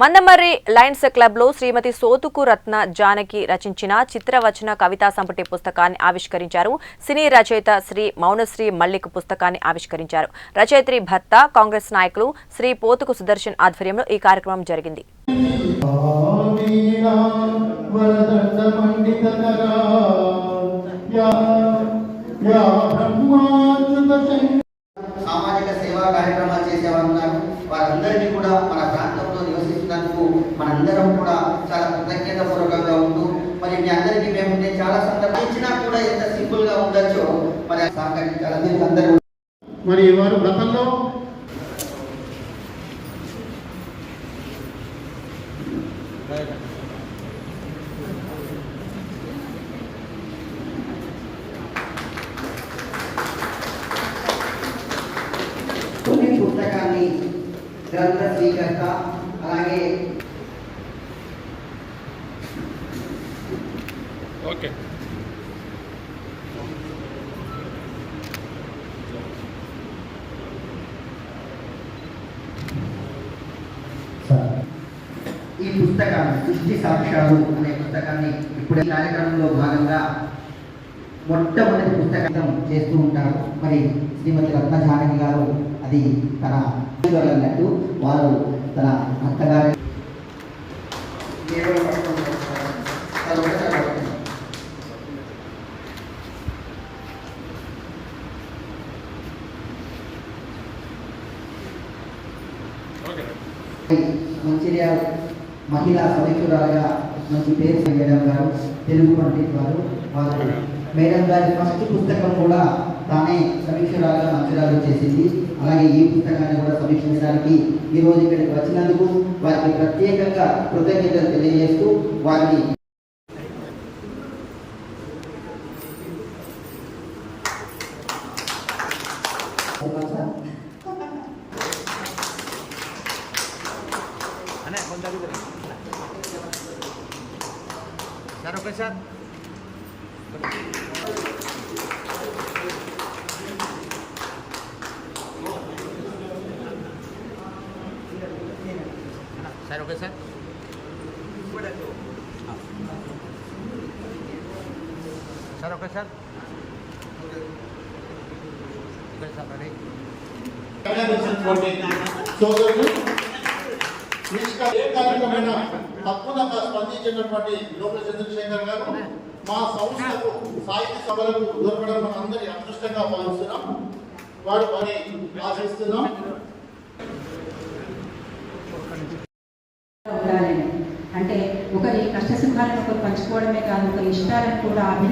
Mandamarri Lions క్లబ్లో శ్రీమతి సోతుకు రత్న జానకి రచించిన చిత్రవచన కవితా సంపుటి పుస్తకాన్ని ఆవిష్కరించారు. సినీ రచయిత శ్రీ మౌనశ్రీ మల్లిక్ పుస్తకాన్ని ఆవిష్కరించారు. రచయిత్రి భర్త కాంగ్రెస్ నాయకులు శ్రీ పోతుకు సుదర్శన్ ఆధ్వర్యంలో ఈ కార్యక్రమం జరిగింది. సామాజిక సేవా కార్యక్రమాలు చేసేవారు ఉన్నారు. వారందరినీ కూడా మన చాలా సందర్భం ఇచ్చినా కూడా ఎంత సింపుల్గా ఉండొచ్చో మరి సహకరించాలని అందరూ మరి వారు గతంలో? కొన్ని పుస్తకాన్ని గ్రంథ స్వీకర్త అలాగే ఓకే. ఈ పుస్తకాన్ని సృష్టి సాక్ష్యాలు అనే పుస్తకాన్ని ఇప్పుడు ఈ కార్యక్రమంలో భాగంగా మొట్టమొదటి పుస్తకం చేస్తూ ఉంటారు. మరి శ్రీమతి రత్న జానకి గారు అది తన అన్నట్టు వారు తన అత్తగారి మంచిర్యాల మహిళా సమీక్షరాలుగా మంచి పేరు మేడం గారు తెలుగు పండిట్ వారు వారు. మేడం గారి ఫస్ట్ పుస్తకం కూడా తానే సమీక్షరాలుగా మంచిరాలు చేసింది అలాగే ఈ పుస్తకాన్ని కూడా సమీక్షించడానికి ఈ రోజు ఇక్కడికి వచ్చినందుకు వారికి ప్రత్యేకంగా కృతజ్ఞతలు తెలియజేస్తూ వారిని sir okay sir sir okay sir sir okay sir okay ఏ కార్యక్రమమైన తప్పకుండా స్పందించినటువంటి లోపల చంద్రశేఖర్ గారు మా సంస్థకు సాహిత్య సభలకు దొరకడం మన అందరి అదృష్టంగా భావిస్తున్నాం. వారు పని ఆశిస్తున్నాం. అంటే ఒకరి కష్ట సుఖాలను ఒకరు పంచుకోవడమే కాదు ఒకరి ఇష్టాలను కూడా